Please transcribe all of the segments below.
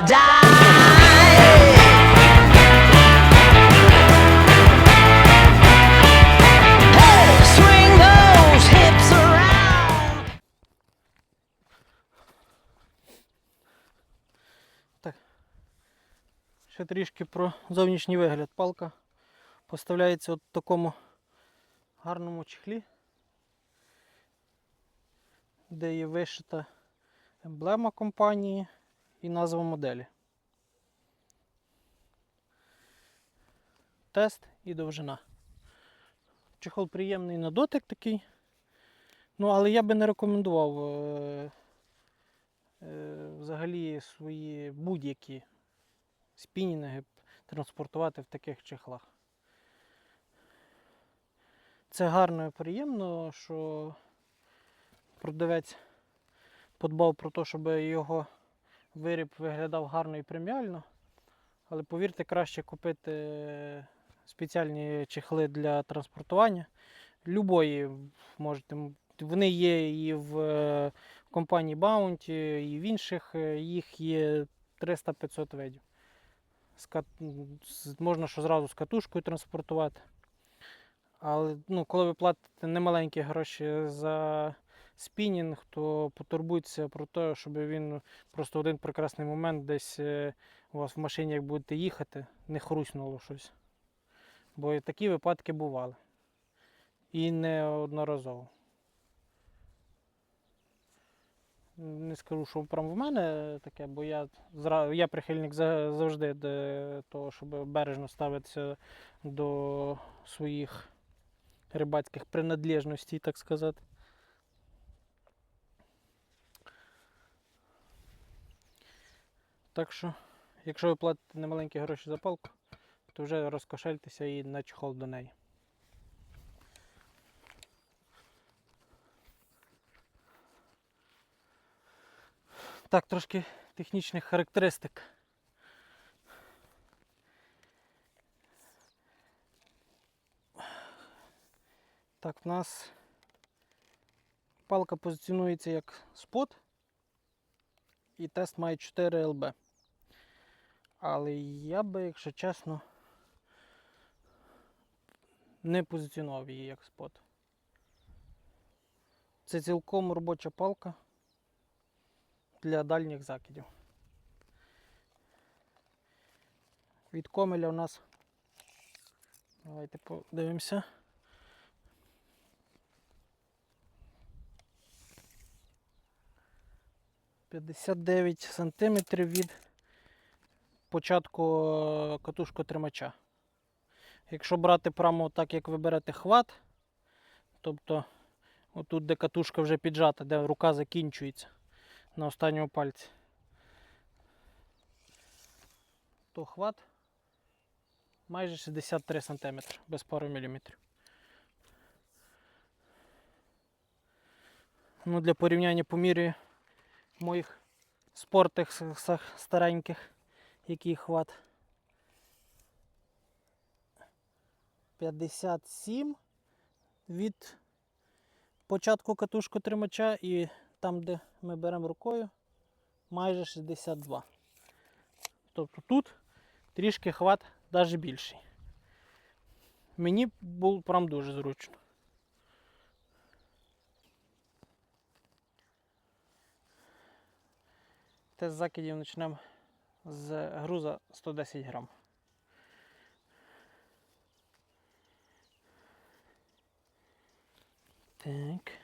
die. Ще трішки про зовнішній вигляд. Палка поставляється от в такому гарному чехлі, де є вишита емблема компанії і назва моделі. Тест і довжина. Чехол приємний на дотик такий. Ну, але я би не рекомендував е, е, взагалі свої будь-які спінінги транспортувати в таких чехлах. Це гарно і приємно, що продавець подбав про те, щоб його виріб виглядав гарно і преміально. Але повірте, краще купити спеціальні чехли для транспортування. Любої можете. Вони є і в е, компанії Bounty, і в інших. е, Їх є 300-500 видів кат- можна що зразу з катушкою транспортувати. Але ну, коли ви платите немаленькі гроші за спінінг, то потурбуйтеся про те, щоб він просто один прекрасний момент десь е, у вас в машині, як будете їхати, не хруснуло щось. Бо і такі випадки бували. І неодноразово. Не скажу, що прям в мене таке, бо я, я прихильник завжди до того, щоб бережно ставитися до своїх рибацьких принадлежностей, так сказати. Так що, якщо ви платите немаленькі гроші за палку, то вже розкошельтеся і на чехол до неї. Так, трошки технічних характеристик. Так, в нас палка позиціонується як спот, і тест має 4 ЛБ. Але я би, якщо чесно, не позиціонував її як спот. Це цілком робоча палка для дальніх закидів. Від комеля у нас. Давайте подивимося. П'ятдесят дев'ять сантиметрів від початку е, катушкотримача. Якщо брати прямо так, як ви берете хват, тобто отут, де катушка вже піджата, де рука закінчується на останньому пальці. То хват майже 63 см без пару міліметрів. Ну, для порівняння помірюю моїх спортих стареньких, який хват. 57 від початку катушку тримача і там, де ми беремо рукою, майже 62. Тобто тут трішки хват навіть більший. Мені було прям дуже зручно. Тест закидів почнемо з груза 110 грам. Так.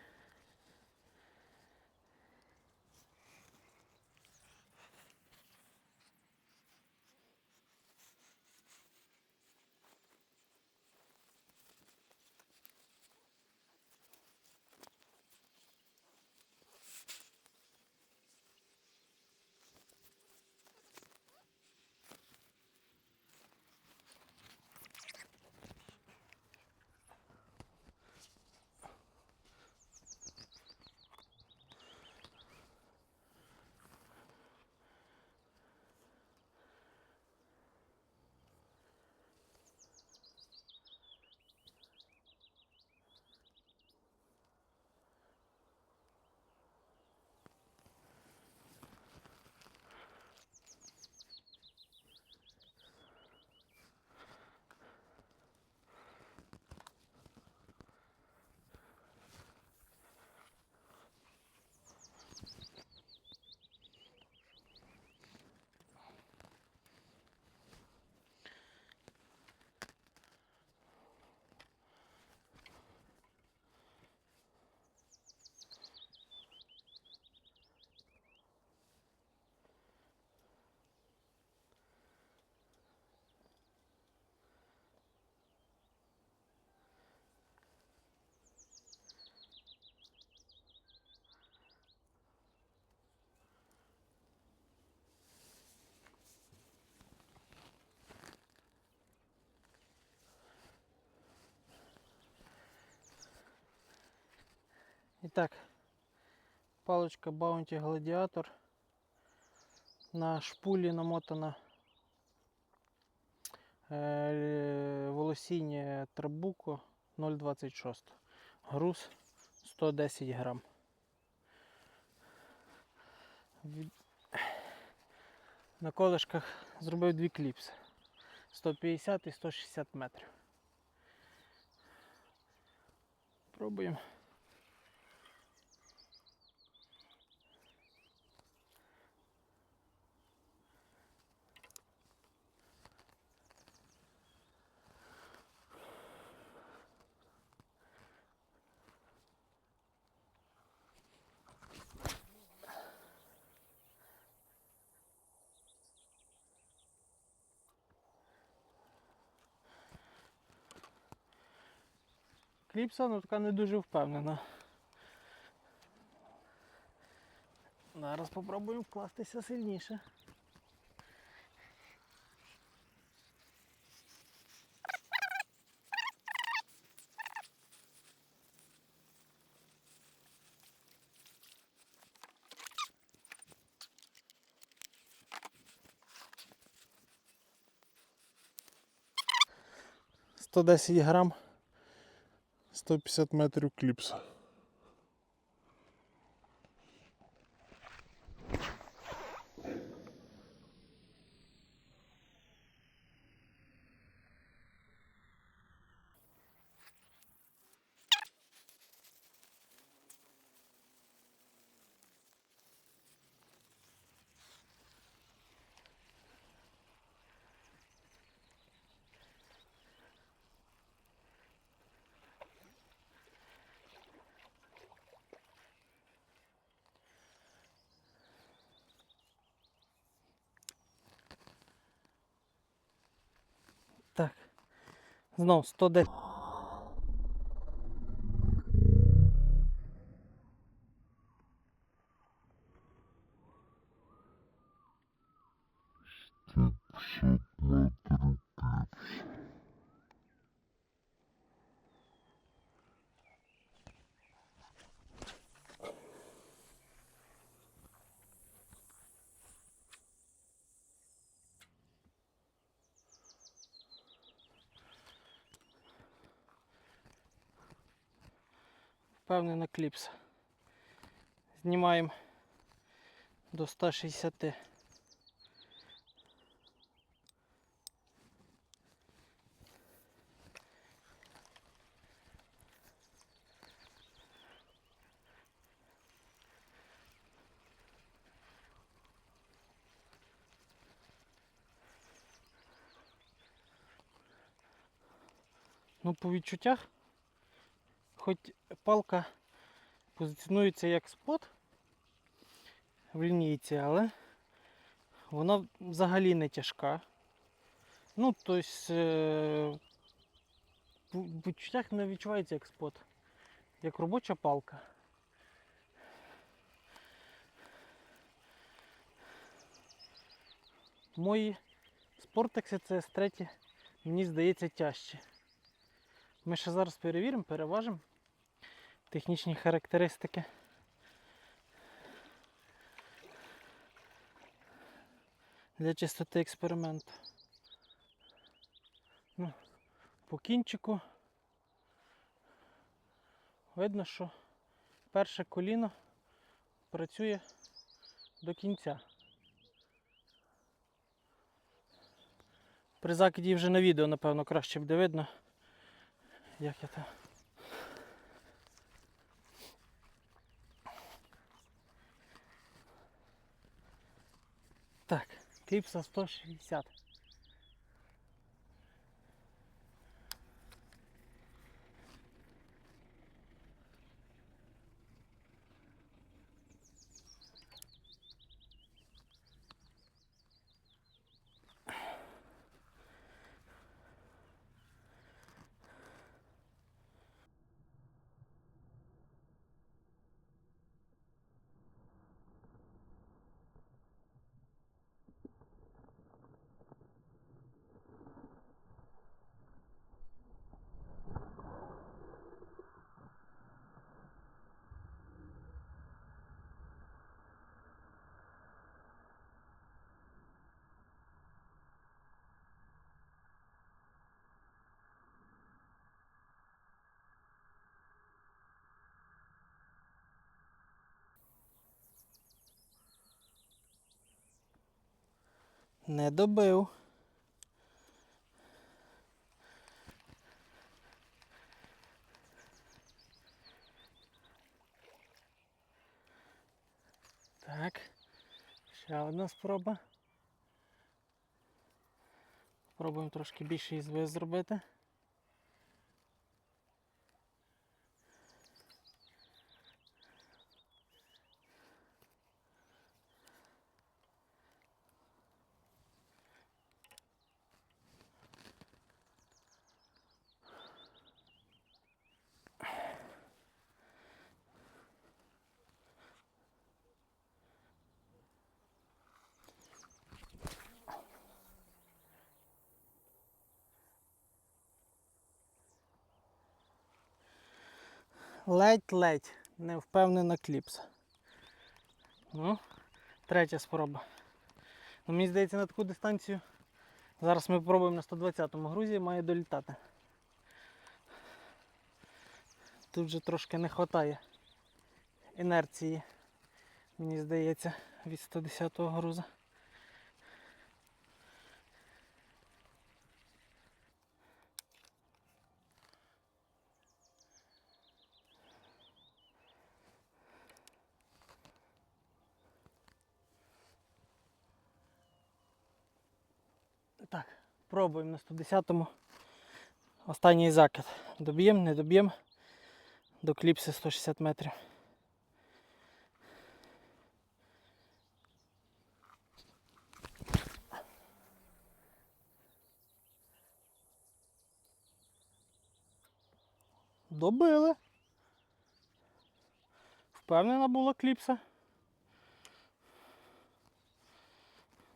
І так, паличка Bounty Gladiator. На шпулі намотана е, волосіння Трабуко 0,26. Груз 110 грам. На колишках зробив дві кліпси. 150 і 160 метрів. Пробуємо. Кліпса, ну така не дуже впевнена. Зараз попробуємо вкластися сильніше. Сто десять грам. 150 метрів кліпс. Так. Знов 110. Впевнена кліпс. Знімаємо до 160. Ну, по відчуттях, хоч палка позиціонується як спот в лінійці, але вона взагалі не тяжка. Ну, тобто в відчуттях не відчувається як спот, як робоча палка. Мої спортекси це треті, мені здається, тяжче. Ми ще зараз перевіримо, переважимо технічні характеристики. Для чистоти експерименту. Ну, по кінчику видно, що перше коліно працює до кінця. При закиді вже на відео, напевно, краще буде видно, як я там. Так, кліпса 160. Не добив. Так. Ще одна спроба. Пробуємо трошки більше ізби зробити. Ледь-ледь. Не впевнена кліпса. Ну, третя спроба. Ну, мені здається, на таку дистанцію. Зараз ми спробуємо на 120-му грузі, має долітати. Тут вже трошки не вистачає інерції, мені здається, від 110-го груза. Так, пробуємо на 110-му. Останній закид. Доб'ємо, не доб'ємо. До кліпси 160 метрів. Добили. Впевнена була кліпса.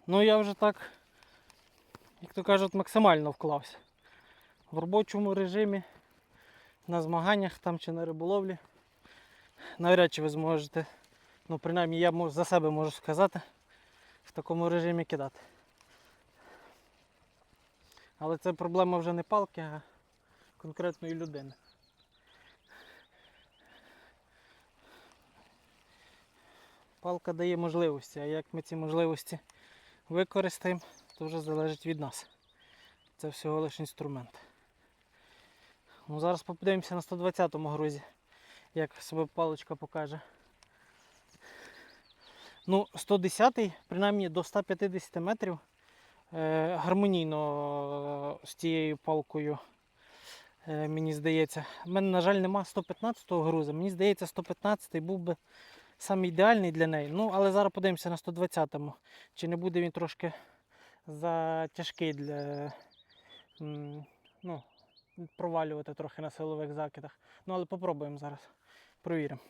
Ну я вже так як то кажуть, максимально вклався. В робочому режимі, на змаганнях там чи на риболовлі. Навряд чи ви зможете, ну принаймні я за себе можу сказати, в такому режимі кидати. Але це проблема вже не палки, а конкретної людини. Палка дає можливості, а як ми ці можливості використаємо, то вже залежить від нас. Це всього лише інструмент. Ну, Зараз подивимося на 120-му грузі, як себе паличка покаже. Ну, 110-й, принаймні до 150 метрів е, гармонійно е, з тією палкою, е, мені здається. У мене, на жаль, нема 115-го груза. Мені здається, 115-й був би саме ідеальний для неї. Ну, але зараз подивимося на 120-му. Чи не буде він трошки затяжкий для ну, провалювати трохи на силових закидах. Ну, але попробуємо зараз. Провіримо.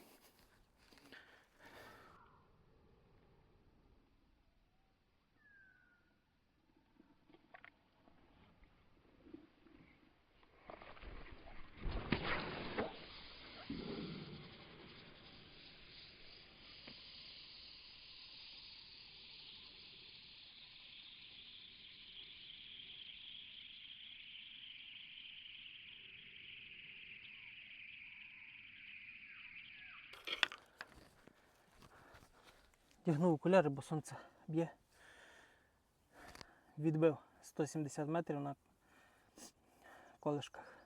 Дягнув окуляри, бо сонце б'є. Відбив 170 метрів на колишках.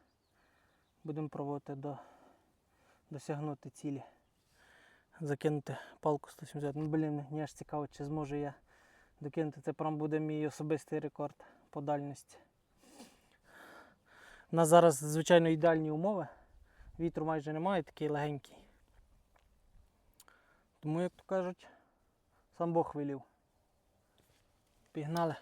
Будемо пробувати до, досягнути цілі. Закинути палку 170. Ну, блін, мені аж цікаво, чи зможу я докинути. Це прям буде мій особистий рекорд по дальності. У нас зараз, звичайно, ідеальні умови. Вітру майже немає, такий легенький. Тому, як то кажуть, сам Бог велів. Пігнали.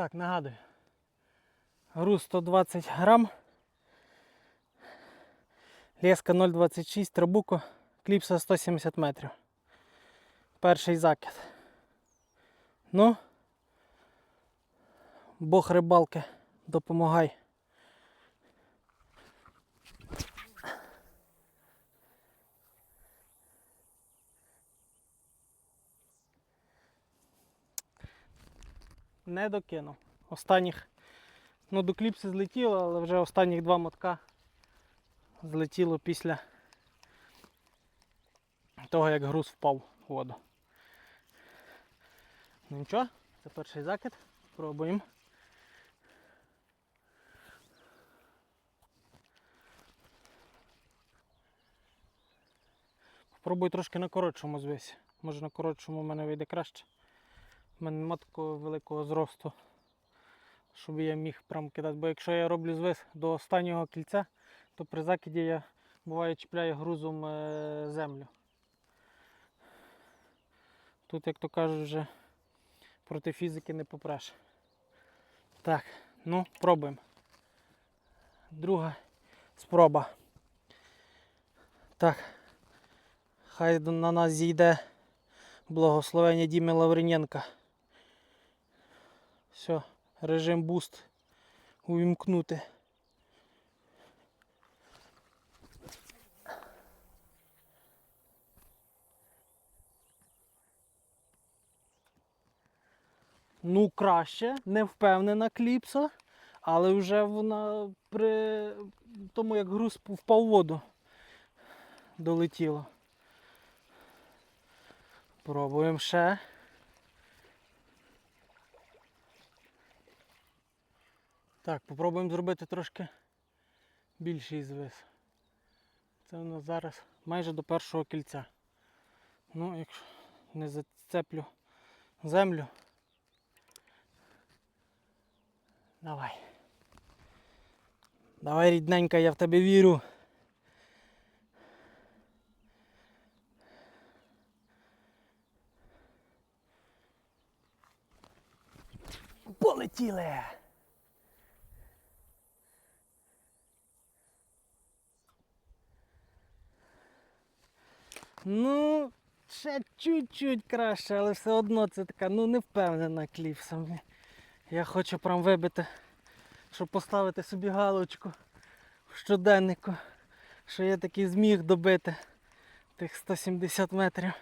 Так, нагадую. Груз 120 грам. Леска 0,26, трабуко, кліпса 170 метрів. Перший закид. Ну. Бог рибалки, допомагай. Не докинув. Останніх, ну до кліпси злетіло, але вже останніх два мотка злетіло після того, як груз впав у воду. Ну нічого, це перший закид. Пробуємо. Попробую трошки на коротшому звесі. Може на коротшому в мене вийде краще. У мене нема такого великого зросту, щоб я міг прям кидати. Бо якщо я роблю звис до останнього кільця, то при закиді я буває чіпляю грузом е, землю. Тут, як то кажуть, вже проти фізики не попреш. Так, ну, пробуємо. Друга спроба. Так. Хай на нас зійде благословення Діми Лавриненка. Все, режим буст увімкнути. Ну, краще, не впевнена кліпса, але вже вона при тому, як груз впав воду, долетіла. Пробуємо ще. Так, попробуємо зробити трошки більший звис. Це у нас зараз майже до першого кільця. Ну, якщо не зацеплю землю. Давай. Давай, рідненька, я в тебе вірю. Полетіли! Ну, ще чуть-чуть краще, але все одно це така, ну, не впевнена кліпса. Я хочу прям вибити, щоб поставити собі галочку в щоденнику, що я таки зміг добити тих 170 метрів.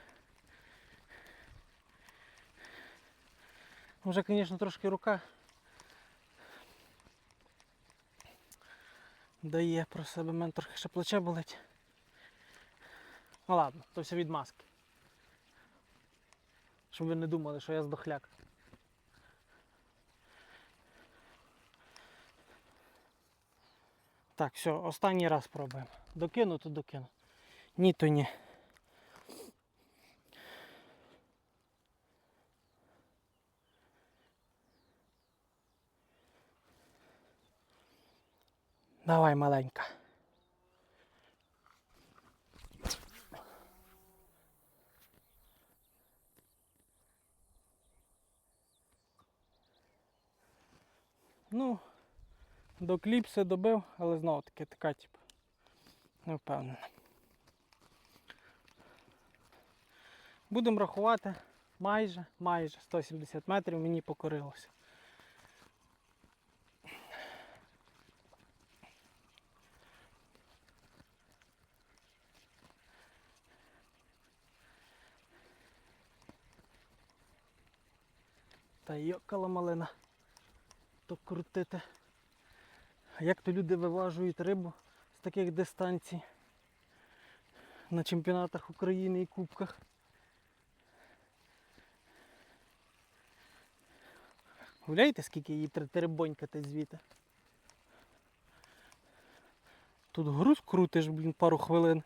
Вже, звісно, трошки рука дає про себе, мене трохи ще плече болить. Ну ладно, то все від маски. Щоб ви не думали, що я здохляк. Так, все, останній раз пробуємо. Докину, то докину. Ні, то ні. Давай, маленька. Ну, до кліпси добив, але знову таки така, типу, не впевнена. Будемо рахувати майже, майже 170 метрів мені покорилося. Та йокала малина. То крутити. Як то люди виважують рибу з таких дистанцій на чемпіонатах України і кубках? Уявляєте, скільки її теребонькати звідти? Тут груз крутиш, блін, пару хвилин.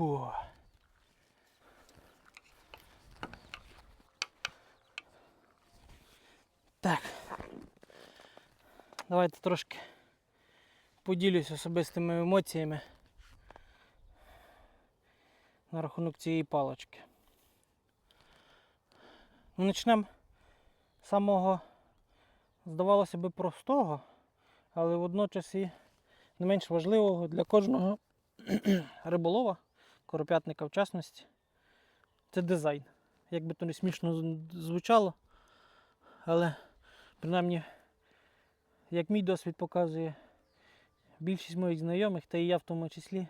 Фу. Так. Давайте трошки поділюсь особистими емоціями на рахунок цієї палочки. Ну, почнемо з самого, здавалося би, простого, але водночас і не менш важливого для кожного риболова, коропятника в частності. Це дизайн. Як би то не смішно звучало, але принаймні, як мій досвід показує, більшість моїх знайомих, та і я в тому числі,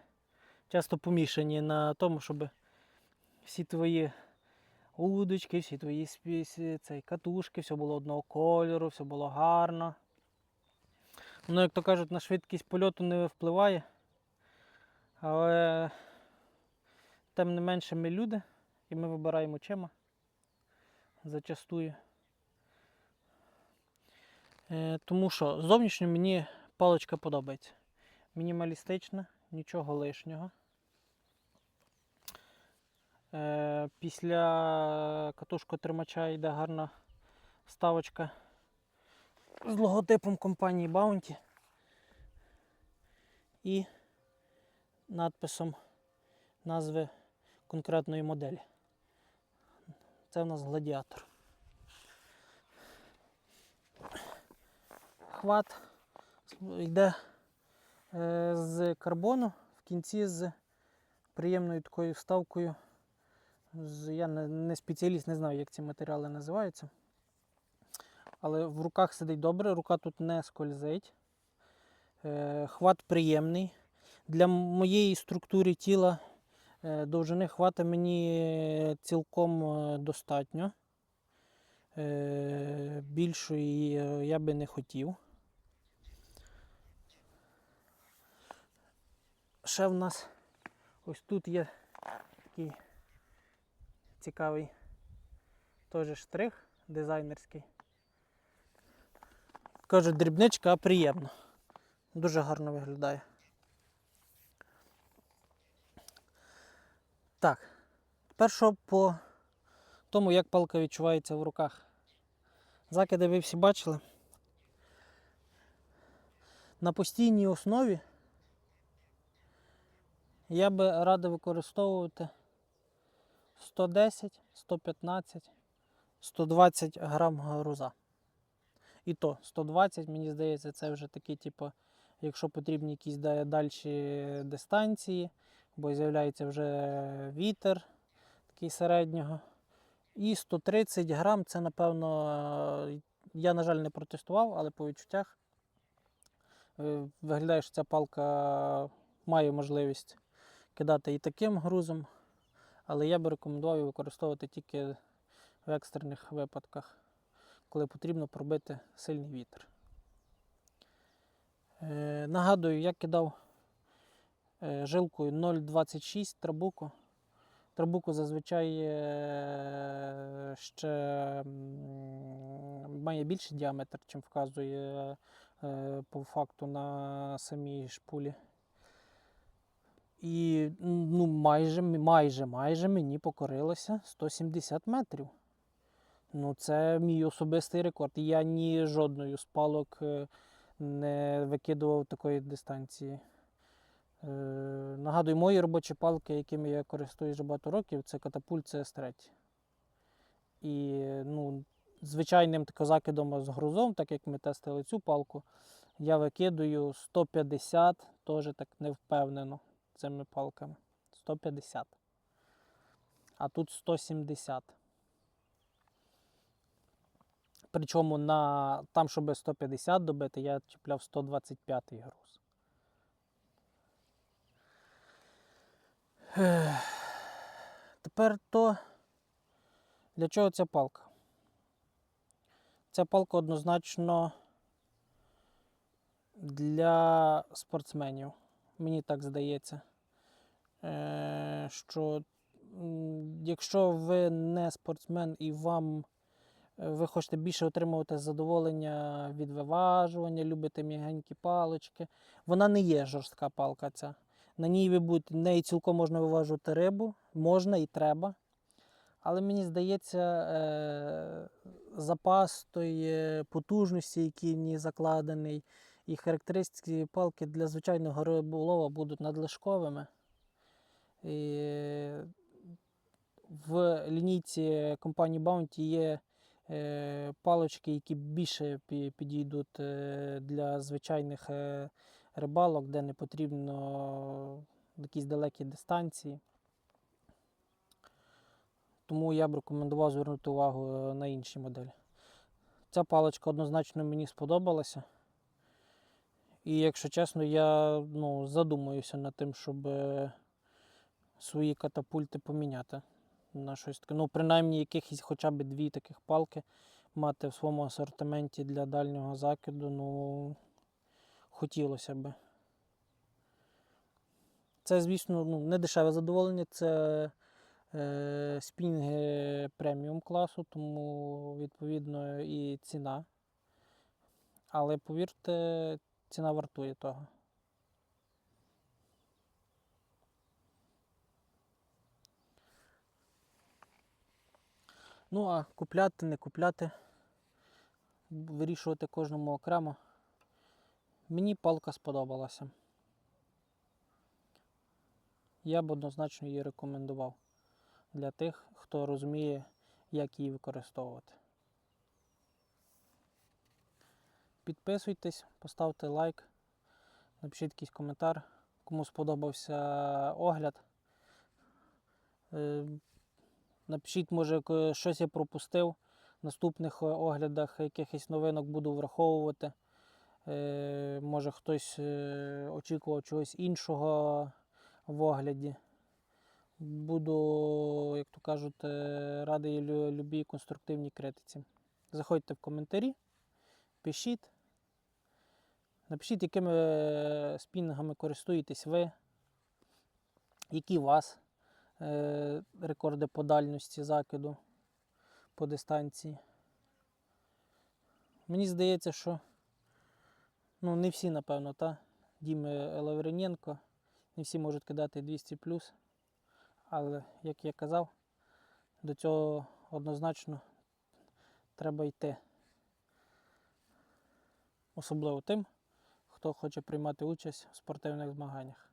часто помішані на тому, щоб всі твої удочки, всі твої спі- цей, катушки, все було одного кольору, все було гарно. Воно, як то кажуть, на швидкість польоту не впливає. Але тим не менше ми люди і ми вибираємо чима зачастую. Е, тому що зовнішньо мені паличка подобається. Мінімалістична, нічого лишнього. Е, після катушкотримача йде гарна вставочка з логотипом компанії Bounty і надписом назви конкретної моделі. Це в нас гладіатор. Хват йде е, з карбону в кінці з приємною такою вставкою. Я не, спеціаліст, не знаю, як ці матеріали називаються. Але в руках сидить добре, рука тут не скользить. Е, хват приємний. Для моєї структури тіла довжини хвата мені цілком е, достатньо. Е, Більшої е, я би не хотів. Ще в нас ось тут є такий цікавий теж штрих дизайнерський. Кажуть, дрібничка, а приємно. Дуже гарно виглядає. Так. Що по тому, як палка відчувається в руках. Закиди ви всі бачили. На постійній основі я би радив використовувати 110, 115, 120 грам груза. І то 120, мені здається, це вже такі, типу, якщо потрібні якісь да- дальші дистанції, бо з'являється вже вітер такий середнього. І 130 грам це, напевно, е, я, на жаль, не протестував, але по відчуттях е, виглядає, що ця палка має можливість кидати і таким грузом, але я би рекомендував її використовувати тільки в екстрених випадках, коли потрібно пробити сильний вітер. Е, нагадую, я кидав жилкою 0,26 трабуку. Трабуку зазвичай е, ще має більший діаметр, чим вказує е, по факту на самій шпулі. І ну, майже, майже, майже мені покорилося 170 метрів. Ну, це мій особистий рекорд. Я ні жодною з палок е, не викидував такої дистанції. Е, нагадую, мої робочі палки, якими я користуюсь вже багато років, це катапульт CS3. І ну, звичайним закидом з грузом, так як ми тестили цю палку, я викидую 150, теж так невпевнено цими палками. 150. А тут 170. Причому на, там, щоб 150 добити, я чіпляв 125 груз. Тепер то для чого ця палка? Ця палка однозначно для спортсменів. Мені так здається. Е, що якщо ви не спортсмен і вам е, ви хочете більше отримувати задоволення від виважування, любите м'ягенькі палички, вона не є жорстка палка ця. На ній ви неї цілком можна виважувати рибу, можна і треба. Але мені здається, е, запас тої потужності, який в ній закладений, і характеристики палки для звичайного риболова будуть надлишковими. І в лінійці компанії Bounty є е, палочки, які більше підійдуть е, для звичайних рибалок, де не потрібно якісь далекі дистанції. Тому я б рекомендував звернути увагу е, на інші моделі. Ця паличка однозначно мені сподобалася. І якщо чесно, я ну, задумуюся над тим, щоб е, свої катапульти поміняти на щось таке. Ну, принаймні, якихось хоча б дві таких палки мати в своєму асортименті для дальнього закиду, ну, хотілося б. Це, звісно, ну, не дешеве задоволення, це е, спінги преміум класу, тому відповідно і ціна. Але повірте, ціна вартує того. Ну, а купляти, не купляти, вирішувати кожному окремо. Мені палка сподобалася. Я б однозначно її рекомендував для тих, хто розуміє, як її використовувати. Підписуйтесь, поставте лайк, напишіть якийсь коментар, кому сподобався огляд. Е, Напишіть, може, щось я пропустив. В наступних е, оглядах якихось новинок буду враховувати. Е, Може хтось е, очікував чогось іншого в огляді. Буду, як то кажуть, е, радий любій конструктивній критиці. Заходьте в коментарі, пишіть. Напишіть, якими спінгами користуєтесь ви, які у вас рекорди по дальності закиду по дистанції. Мені здається, що ну, не всі, напевно, та Діми Лаврененко, не всі можуть кидати 200 але, як я казав, до цього однозначно треба йти. Особливо тим, хто хоче приймати участь в спортивних змаганнях.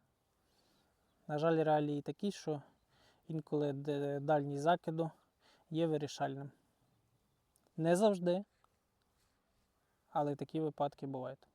На жаль, реалії такі, що інколи дальність закиду є вирішальним. Не завжди, але такі випадки бувають.